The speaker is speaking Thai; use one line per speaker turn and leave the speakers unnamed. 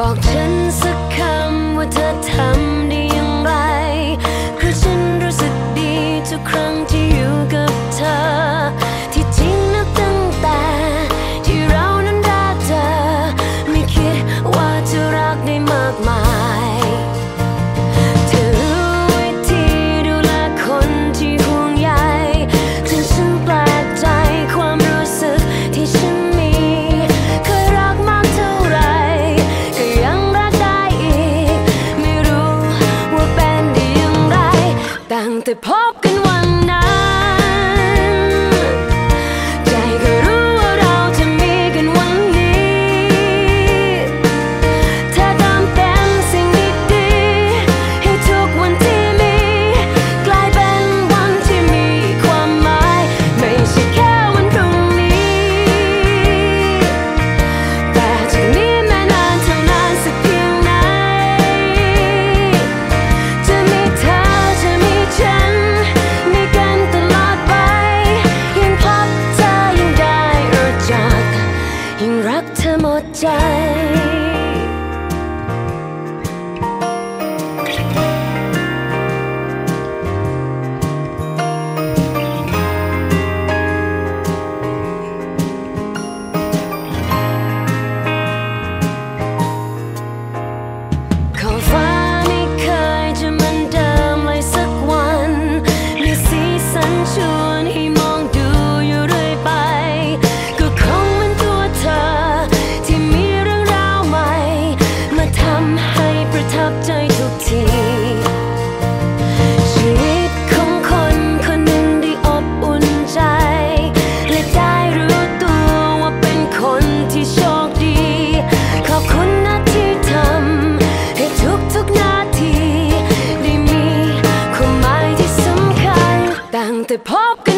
บอกฉันสักคำว่าเธอทำด้ 在。pumpkin.